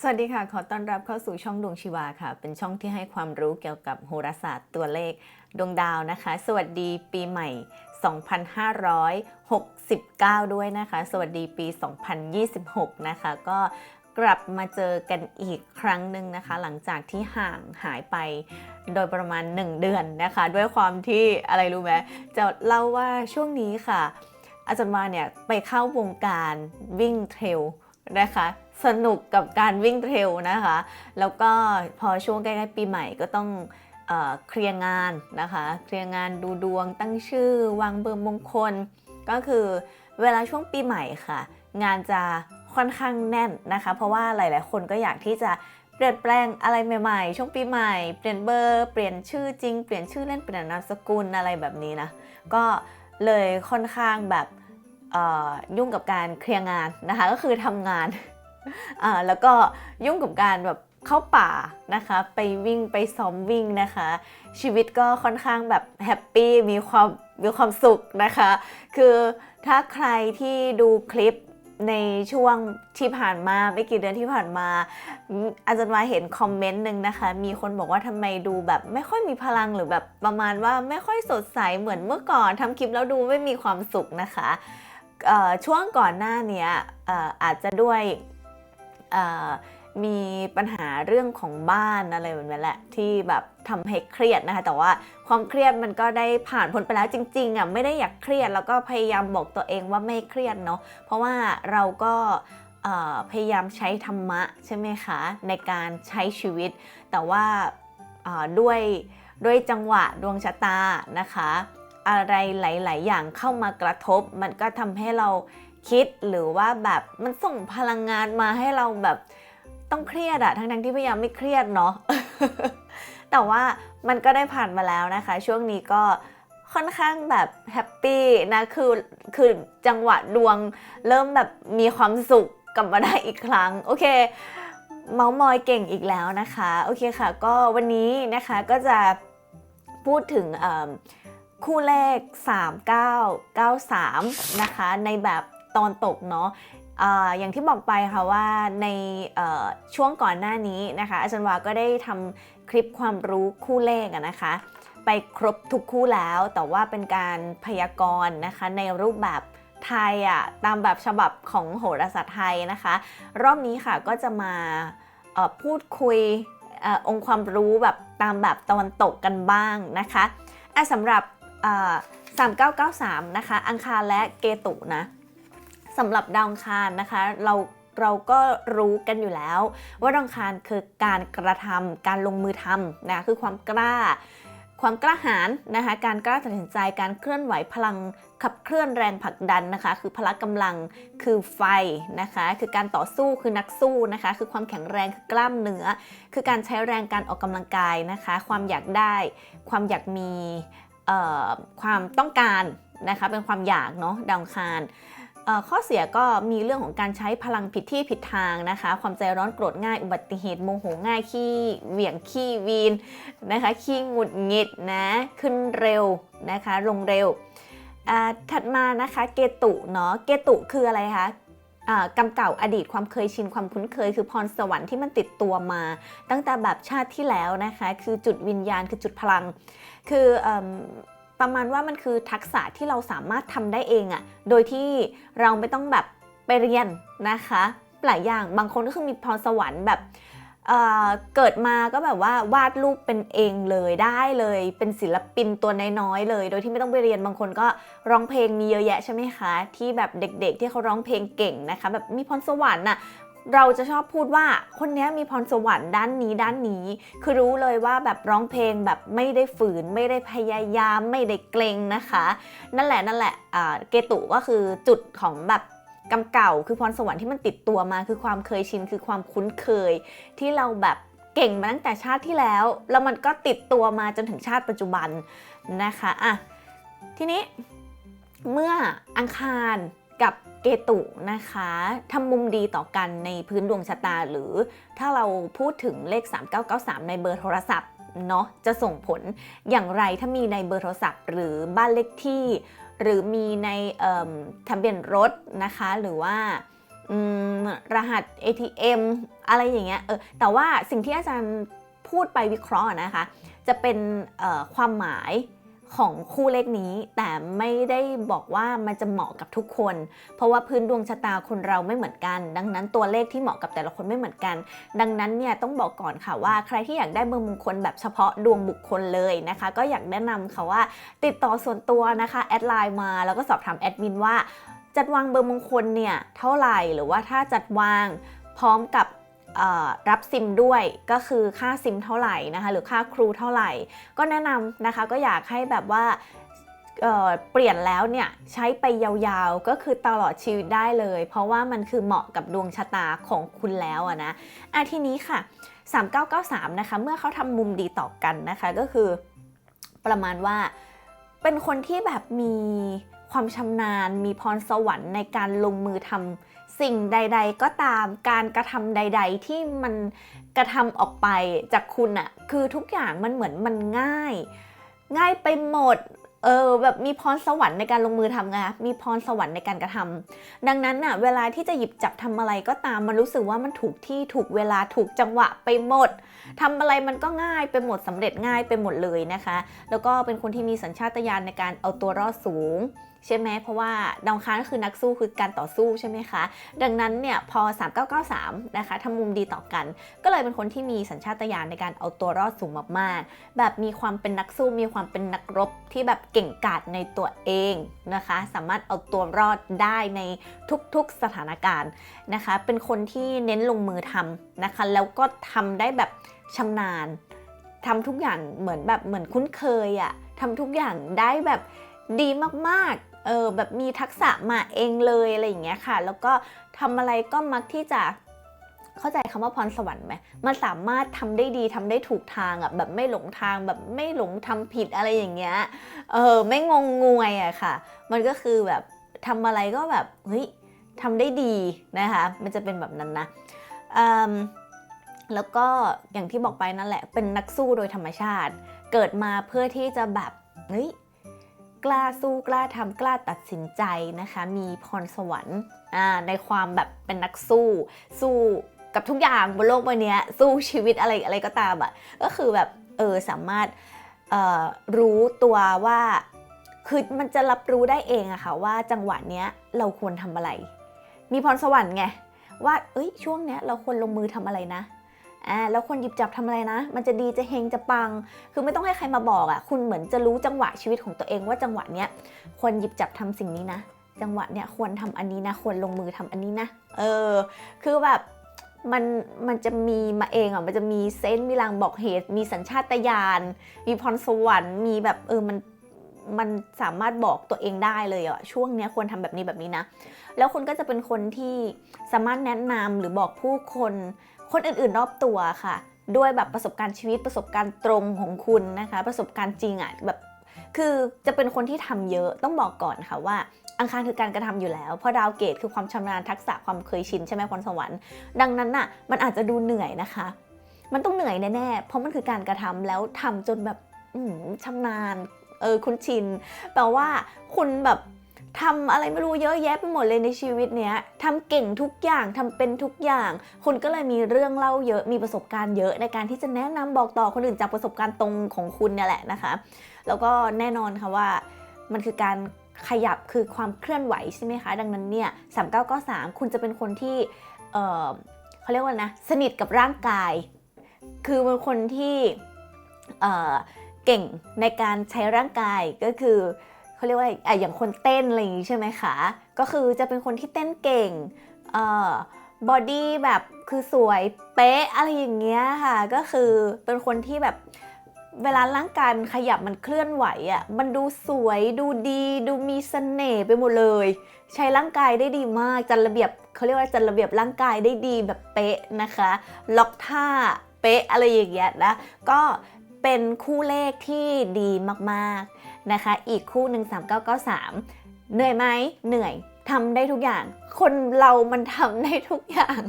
สวัสดีค่ะ ขอต้อนรับเข้าสู่ช่องดวงชีวาค่ะ เป็นช่องที่ให้ความรู้เกี่ยวกับโหราศาสตร์ตัวเลข ดวงดาวนะคะ สวัสดีปีใหม่ 2569 ด้วยนะคะ สวัสดีปี 2026 นะคะ ก็กลับมาเจอกันอีกครั้งหนึ่งนะคะ หลังจากที่ห่างหายไปโดยประมาณ 1 เดือนนะคะ ด้วยความที่อะไรรู้ไหมจะเล่าว่าช่วงนี้ค่ะ อาจารย์มาเนี่ยไปเข้าวงการวิ่งเทรลนะคะ สนุกกับการวิ่งเทรลนะคะ แล้วก็พอช่วงใกล้ๆปีใหม่ก็ต้องเอเคลียร์งานนะคะ เคลียร์งานดูดวงตั้งชื่อ วางเบอร์มงคล ก็คือเวลาช่วงปีใหม่ค่ะ งานจะค่อนข้างแน่นนะคะ เพราะว่าหลาย ๆ คนก็อยากที่จะเปลี่ยนแปลงอะไรใหม่ ๆ ช่วงปีใหม่ เปลี่ยนเบอร์ เปลี่ยนชื่อจริง เปลี่ยนชื่อเล่น เปลี่ยนนามสกุลอะไรแบบนี้นะ ก็เลยค่อนข้างแบบยุ่งกับการเคลียร์งานนะคะ ก็คือทำงาน แล้วก็ยุ่งกับการแบบเข้าป่านะคะ ไปวิ่งไปซ้อมวิ่งนะคะ ชีวิตก็ค่อนข้างแบบแฮปปี้มีความมีความสุขนะคะ คือถ้าใครที่ดูคลิปในช่วงที่ผ่านมาไม่กี่เดือนที่ผ่านมา อาจารย์มาเห็นคอมเมนต์หนึ่งนะคะ มีคนบอกว่าทำไมดูแบบไม่ค่อยมีพลังหรือแบบประมาณว่าไม่ค่อยสดใสเหมือนเมื่อก่อนทำคลิปแล้วดูไม่มีความสุขนะคะช่วงก่อนหน้าเนี้ยอออาจจะด้วย มีปัญหาเรื่องของบ้านอะไรแบบนี้แหละที่แบบทำให้เครียดนะคะ แต่ว่าความเครียดมันก็ได้ผ่านพ้นไปแล้วจริงๆอะไม่ได้อยากเครียดแล้วก็พยายามบอกตัวเองว่าไม่เครียดเนาะเพราะว่าเราก็พยายามใช้ธรรมะใช่ไหมคะในการใช้ชีวิต แต่ว่าด้วยด้วยจังหวะดวงชะตานะคะ อะไรหลาย ๆ อย่างเข้ามากระทบ มันก็ทำให้เรา คิดหรือว่าแบบมันส่งพลังงานมาให้เราแบบต้องเครียดอะทั้งๆที่พยายามไม่เครียดเนาะแต่ว่ามันก็ได้ผ่านมาแล้วนะคะ ช่วงนี้ก็ค่อนข้างแบบแฮปปี้นะคือคือจังหวะดวงเริ่มแบบมีความสุขกลับมาได้อีกครั้ง โอเค เมาส์มอยเก่งอีกแล้วนะคะ โอเคค่ะ ก็วันนี้นะคะก็จะพูดถึงเอิ่มคู่เลข 3993 นะคะ ในแบบ ตอนตกเนาะอ่าอย่างที่บอกไปค่ะว่าในช่วงก่อนหน้านี้นะคะ อาจารย์วาก็ได้ทำคลิปความรู้คู่เลขนะคะ ไปครบทุกคู่แล้วแต่ว่าเป็นการพยากรณ์นะคะในรูปแบบไทยอะตามแบบฉบับของโหราศาสตร์ไทยนะคะ รอบนี้ค่ะก็จะมาพูดคุยอองค์ความรู้แบบตามแบบตะวันตกกันบ้างนะคะะสำหรับเอ่อ3993 นะคะ อังคารและเกตุนะ สำหรับดาวอังคารนะคะ เราเราก็รู้กันอยู่แล้ว ว่าดาวอังคารคือการกระทำการลงมือทำนะคือความกล้า ความกล้าหาญนะคะการกล้าตัดสินใจการเคลื่อนไหวพลังขับเคลื่อนแรงผลักดันนะคะ คือพละกำลังคือไฟนะคะ คือการต่อสู้คือนักสู้นะคะ คือความแข็งแรงคือกล้ามเนื้อ คือการใช้แรงการออกกำลังกายนะคะ ความอยากได้ ความอยากมีความต้องการนะคะเป็นความอยากเนาะดาวอังคาร ข้อเสียก็มีเรื่องของการใช้พลังผิดที่ผิดทางนะคะ ความใจร้อนโกรธง่าย อุบัติเหตุโมโหง่ายขี้เหวี่ยงขี้วีนนะคะขี้หงุดหงิดนะขึ้นเร็วนะคะลงเร็วถัดมานะคะเกตุเนาะเกตุคืออะไรคะอ่ากรรมเก่าอดีตความเคยชินความคุ้นเคย คือพรสวรรค์ที่มันติดตัวมา ตั้งแต่แบบชาติที่แล้วนะคะ คือจุดวิญญาณคือจุดพลัง คืออ ประมาณว่ามันคือทักษะที่เราสามารถทำได้เองอะโดยที่เราไม่ต้องแบบไปเรียนนะคะ หลายอย่างบางคนก็คือมีพรสวรรค์แบบเเกิดมาก็แบบว่าวาดรูปเป็นเองเลยได้เลย เป็นศิลปินตัวน้อยๆเลย โดยที่ไม่ต้องไปเรียนบางคนก็ร้องเพลงมีเยอะแยะใช่ไหมคะ ที่แบบเด็กๆ ที่เขาร้องเพลงเก่งนะคะ แบบมีพรสวรรค์น่ะ เราจะชอบพูดว่าคนนี้มีพรสวรรค์ด้านนี้ด้านนี้ คือรู้เลยว่าแบบร้องเพลงแบบไม่ได้ฝืน ไม่ได้พยายามไม่ได้เกรงนะคะ นั่นแหละนั่นแหละเกตุก็คือจุดของแบบกรรมเก่า คือพรสวรรค์ที่มันติดตัวมา คือความเคยชินคือความคุ้นเคย ที่เราแบบเก่งมาตั้งแต่ชาติที่แล้ว แล้วมันก็ติดตัวมาจนถึงชาติปัจจุบันนะคะอะทีนี้เมื่ออังคารกับ เกตุนะคะทำมุมดีต่อกันในพื้นดวงชะตา หรือถ้าเราพูดถึงเลข 3993 ในเบอร์โทรศัพท์เนาะจะส่งผลอย่างไรถ้ามีในเบอร์โทรศัพท์ หรือบ้านเลขที่ หรือมีในทะเบียนรถนะคะ หรือว่ารหัส ATM อะไรอย่างเงี้ยเออแต่ว่าสิ่งที่อาจารย์พูดไปวิเคราะห์นะคะ จะเป็นความหมาย ของคู่เลขนี้ แต่ไม่ได้บอกว่ามันจะเหมาะกับทุกคน เพราะว่าพื้นดวงชะตาคนเราไม่เหมือนกัน ดังนั้นตัวเลขที่เหมาะกับแต่ละคนไม่เหมือนกัน ดังนั้นเนี่ยต้องบอกก่อนค่ะว่าใครที่อยากได้เบอร์มงคลแบบเฉพาะดวงบุคคลเลยนะคะ ก็อยากแนะนำค่ะว่าติดต่อส่วนตัวนะคะแอดไลน์มาแล้วก็สอบถามแอดมินว่าจัดวางเบอร์มงคลเนี่ยเท่าไหร่หรือว่าถ้าจัดวางพร้อมกับ รับซิมด้วยก็คือค่าซิมเท่าไหร่นะคะหรือค่าครูเท่าไหร่ ก็แนะนำนะคะก็อยากให้แบบว่าเเปลี่ยนแล้วเนี่ยใช้ไปยาวๆก็คือตลอดชีวิตได้เลย เพราะว่ามันคือเหมาะกับดวงชะตาของคุณแล้วอะนะอะทีนี้ค่ะ 3993 นะคะ เมื่อเขาทำมุมดีต่อกันนะคะก็คือประมาณว่าเป็นคนที่แบบมีความชำนาญมีพรสวรรค์ในการลงมือทำ สิ่งใด ๆ ก็ตามการกระทำใด ๆ ที่มันกระทำออกไปจากคุณอะคือทุกอย่างมันเหมือนมันง่าย ง่ายไปหมดเออแบบมีพรสวรรค์ในการลงมือทำไงคะมีพรสวรรค์ในการกระทำดังนั้นน่ะเวลาที่จะหยิบจับทำอะไรก็ตาม มันรู้สึกว่ามันถูกที่ถูกเวลาถูกจังหวะไปหมดทำอะไรมันก็ง่ายไปหมดสำเร็จง่ายไปหมดเลยนะคะ แล้วก็เป็นคนที่มีสัญชาตญาณในการเอาตัวรอดสูงใช่ไหมเพราะว่าดาวอังคารก็คือนักสู้คือการต่อสู้ใช่ไหมคะ ดังนั้นเนี่ยพอ 3993 นะคะทำมุมดีต่อกัน ก็เลยเป็นคนที่มีสัญชาตญาณในการเอาตัวรอดสูงมากๆ แบบมีความเป็นนักสู้มีความเป็นนักรบที่แบบเก่งกาจในตัวเองนะคะ สามารถเอาตัวรอดได้ในทุกๆสถานการณ์นะคะ เป็นคนที่เน้นลงมือทำนะคะ แล้วก็ทำได้แบบชำนาญทำทุกอย่างเหมือนแบบเหมือนคุ้นเคยอะทำทุกอย่างได้แบบ ดีมากๆ เออแบบมีทักษะมาเองเลยอะไรอย่างเงี้ยค่ะ แล้วก็ทำอะไรก็มักที่จะเข้าใจคำว่าพรสวรรค์ไหมมันสามารถทำได้ดีทำได้ถูกทางอะแบบไม่หลงทางแบบไม่หลงทำผิดอะไรอย่างเงี้ย เออไม่งงงวยอะค่ะ มันก็คือแบบทำอะไรก็แบบเฮ้ยทำได้ดีนะคะ มันจะเป็นแบบนั้นนะอืมแล้วก็อย่างที่บอกไปนั่นแหละ เป็นนักสู้โดยธรรมชาติ เกิดมาเพื่อที่จะแบบเฮ้ย กล้าสู้กล้าทำกล้าตัดสินใจนะคะ มีพรสวรรค์ในความแบบเป็นนักสู้ สู้กับทุกอย่างบนโลกใบนี้สู้ชีวิตอะไรอะไรก็ตามอะ่ะก็คือแบบเออสามารถรู้ตัวว่าคือมันจะรับรู้ได้เองอะค่ะว่าจังหวะเนี้ยเราควรทำอะไร มีพรสวรรค์ไงว่าเอ้ยช่วงเนี้ยเราควรลงมือทำอะไรนะ อ่าแล้วควรหยิบจับทำอะไรนะ มันจะดีจะเฮงจะปัง คือไม่ต้องให้ใครมาบอกอะ่ะ คุณเหมือนจะรู้จังหวะชีวิตของตัวเองว่าจังหวะเนี้ยควรหยิบจับทำสิ่งนี้นะ จังหวะเนี้ยควรทำอันนี้นะ ควรลงมือทำอันนี้นะ เออ คือแบบมันมันจะมีมาเองอะ มันจะมีเซนส์มีลางบอกเหตุ มีสัญชาตญาณ มีพรสวรรค์ มีแบบเออมันมันสามารถบอกตัวเองได้เลยอะช่วงเนี้ยควรทำแบบนี้แบบนี้นะ แล้วคุณก็จะเป็นคนที่สามารถแนะนำหรือบอกผู้คน คนอื่นๆรอบตัวค่ะ ด้วยแบบประสบการณ์ชีวิตประสบการณ์ตรงของคุณนะคะ ประสบการณ์จริงอะแบบคือจะเป็นคนที่ทำเยอะต้องบอกก่อนค่ะว่าอังคารคือการกระทำอยู่แล้ว เพราะดาวเกตคือความชำนาญทักษะความเคยชินใช่ไหมพรสวรรค์ดังนั้นน่ะมันอาจจะดูเหนื่อยนะคะ มันต้องเหนื่อยแน่ๆเพราะมันคือการกระทำแล้วทำจนแบบอืมชำนาญเออคุณชินแปลว่าคุณแบบ ทำอะไรไม่รู้เยอะแยะไปหมดเลยในชีวิตเนี้ยทำเก่งทุกอย่างทำเป็นทุกอย่าง คุณก็เลยมีเรื่องเล่าเยอะมีประสบการณ์เยอะในการที่จะแนะนำบอกต่อคนอื่นจากประสบการณ์ตรงของคุณเนี่ยแหละนะคะ แล้วก็แน่นอนค่ะว่ามันคือการขยับคือความเคลื่อนไหวใช่ไหมคะ ดังนั้นเนี่ย3993คุณจะเป็นคนที่เออเขาเรียกว่านะสนิทกับร่างกาย คือเป็นคนที่เออเก่งในการใช้ร่างกายก็คือ เขาเรียกว่าอะอย่างคนเต้นอะไรอย่างงี้ใช่ไหมคะ ก็คือจะเป็นคนที่เต้นเก่งเอ่อบอดี้แบบคือสวยเป๊ะอะไรอย่างเงี้ยค่ะ ก็คือเป็นคนที่แบบเวลาร่างกายมันขยับมันเคลื่อนไหวอะ่ะมันดูสวยดูดี ดูมีเสน่ห์ไปหมดเลย ใช้ร่างกายได้ดีมากจัดระเบียบเขาเรียกว่าจัดระเบียบร่างกายได้ดีแบบเป๊ะนะคะ ล็อกท่าเป๊ะอะไรอย่างเงี้ยนะก็เป็นคู่เลขที่ดีมากๆ นะคะ อีกคู่หนึ่ง3993 เหนื่อยไหมเหนื่อยทำได้ทุกอย่าง คนเรามันทำได้ทุกอย่าง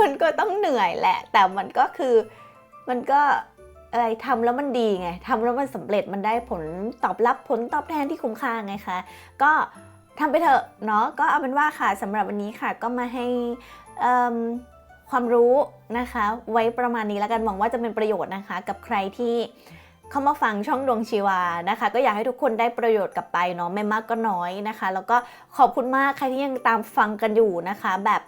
มันก็ต้องเหนื่อยแหละ แต่มันก็คือมันก็อะไรทำแล้วมันดีไงทำแล้วมันสำเร็จมันได้ผลตอบรับผลตอบแทนที่คุ้มค่าไงคะก็ทำไปเถอะเนาะก็เอาเป็นว่าค่ะสำหรับวันนี้ค่ะก็มาให้ความรู้นะคะ ไว้ประมาณนี้แล้วกันหวังว่าจะเป็นประโยชน์นะคะ กับใครที่ เข้ามาฟังช่องดวงชีวานะคะ ก็อยากให้ทุกคนได้ประโยชน์กลับไปเนาะไม่มากก็น้อยนะคะ แล้วก็ขอบคุณมากใครที่ยังตามฟังกันอยู่นะคะ แบบ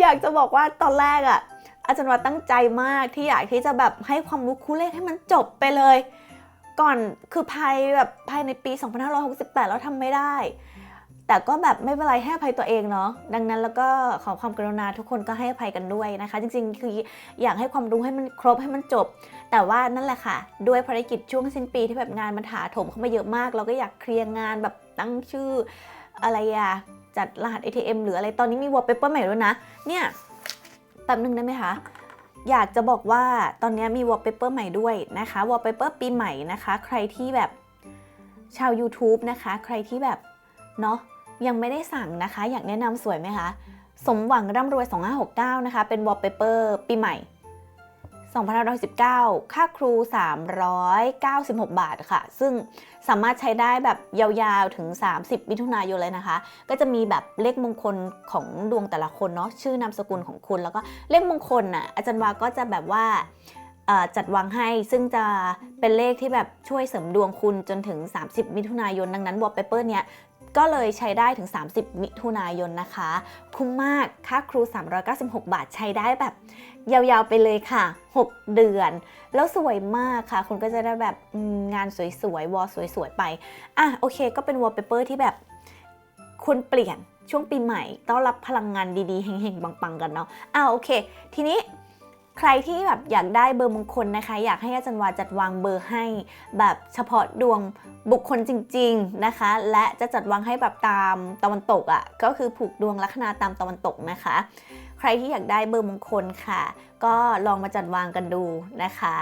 อยากจะบอกว่าตอนแรกอะอาจารย์ว่าตั้งใจมากที่อยากที่จะแบบให้ความรู้คู่เลขให้มันจบไปเลย ก่อนคือภายแบบภายในปี 2568 แล้วทำไม่ได้ แต่ก็แบบไม่เป็นไรให้อภัยตัวเองเนาะดังนั้นแล้วก็ขอความกรุณาทุกคนก็ให้อภัยกันด้วยนะคะ จริงๆ คืออยากให้ความรู้ให้มันครบให้มันจบ แต่ว่านั่นแหละค่ะ ด้วยภารกิจช่วงสิ้นปีที่แบบงานมันถาถมเข้ามาเยอะมาก เราก็อยากเคลียร์งานแบบตั้งชื่ออะไรอะจัดรหัส ATM หรืออะไรตอนนี้มี wallpaper ใหม่ด้วยนะ เนี่ยแป๊บนึงได้ไหมคะอยากจะบอกว่าตอนนี้มี wallpaper ใหม่ด้วยนะคะ wallpaper ปีใหม่นะคะ ใครที่แบบชาว YouTube นะคะ ใครที่แบบเนาะ ยังไม่ได้สั่งนะคะ อยากแนะนำสวยไหมคะ สมหวังร่ำรวย 2569 นะคะ เป็น wallpaper ปีใหม่2519 ค่าครู 396 บาทค่ะ ซึ่งสามารถใช้ได้แบบยาวๆ ถึง 30 มิถุนายนเลยนะคะ ก็จะมีแบบเลขมงคลของดวงแต่ละคนเนาะ ชื่อนามสกุลของคุณ แล้วก็เลขมงคลน่ะ อาจารย์วาก็จะแบบว่าจัดวางให้ ซึ่งจะเป็นเลขที่แบบช่วยเสริมดวงคุณจนถึง 30 มิถุนายน ดังนั้นวอลเปเปอร์เนี้ย ก็เลยใช้ได้ถึง 30 มิถุนายนนะคะ คุ้มมากค่าครู 396 บาทใช้ได้แบบ ยาวๆไปเลยค่ะ 6 เดือน แล้วสวยมากค่ะ คุณก็จะได้แบบงานสวยๆ วอลสวยๆ ไป อะโอเค ก็เป็นวอลเปเปอร์ที่แบบคุณเปลี่ยนช่วงปีใหม่ ต้อนรับพลังงานดีๆเฮงๆปังๆ กันเนาะอะโอเค ทีนี้ ใครที่แบบอยากได้เบอร์มงคลนะคะ อยากให้อาจารย์วาจัดวางเบอร์ให้ แบบเฉพาะดวงบุคคลจริง ๆนะคะ และจะจัดวางให้แบบตามตะวันตกอะ่ะก็คือผูกดวงลัคนาตามตะวันตกนะคะ ใครที่อยากได้เบอร์มงคลค่ะ ก็ลองมาจัดวางกันดูนะคะ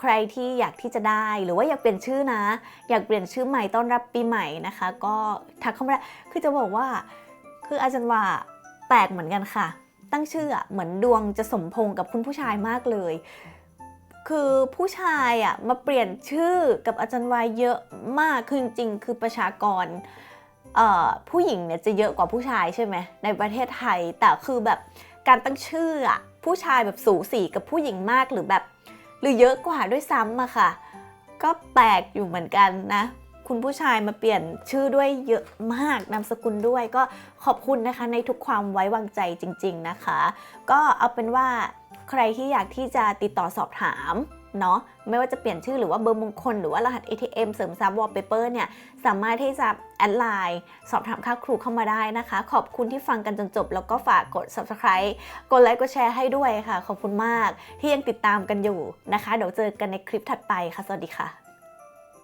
ใครที่อยากที่จะได้หรือว่าอยากเปลี่ยนชื่อนะ อยากเปลี่ยนชื่อใหม่ต้อนรับปีใหม่นะคะ ก็ทักเข้ามาได้คือจะบอกว่า คืออาจารย์ว่าแปลกเหมือนกันค่ะ ตั้งชื่ออะเหมือนดวงจะสมพงกับคุณผู้ชายมากเลย คือผู้ชายอะมาเปลี่ยนชื่อกับอาจารย์วายเยอะมากคือจริงๆคือประชากรผู้หญิงเนี่ยจะเยอะกว่าผู้ชายใช่ไหมในประเทศไทย แต่คือแบบการตั้งชื่ออะผู้ชายแบบสูสีกับผู้หญิงมากหรือแบบ หรือเยอะกว่าด้วยซ้ำอะค่ะ ก็แปลกอยู่เหมือนกันนะ คุณผู้ชายมาเปลี่ยนชื่อด้วยเยอะมากนามสกุลด้วย ก็ขอบคุณนะคะในทุกความไว้วางใจจริง ๆนะคะ ก็เอาเป็นว่าใครที่อยากที่จะติดต่อสอบถามเนาะไม่ว่าจะเปลี่ยนชื่อหรือว่าเบอร์มงคล หรือว่ารหัส ATM เสริมซับวอลเปเปอร์เนี่ย สามารถที่จะแอดไลน์สอบถามค่าครูเข้ามาได้นะคะ ขอบคุณที่ฟังกันจนจบ แล้วก็ฝากกด subscribe กดไลค์กดแชร์ให้ด้วยค่ะ ขอบคุณมากที่ยังติดตามกันอยู่นะคะ เดี๋ยวเจอกันในคลิปถัดไปค่ะ สวัสดีค่ะ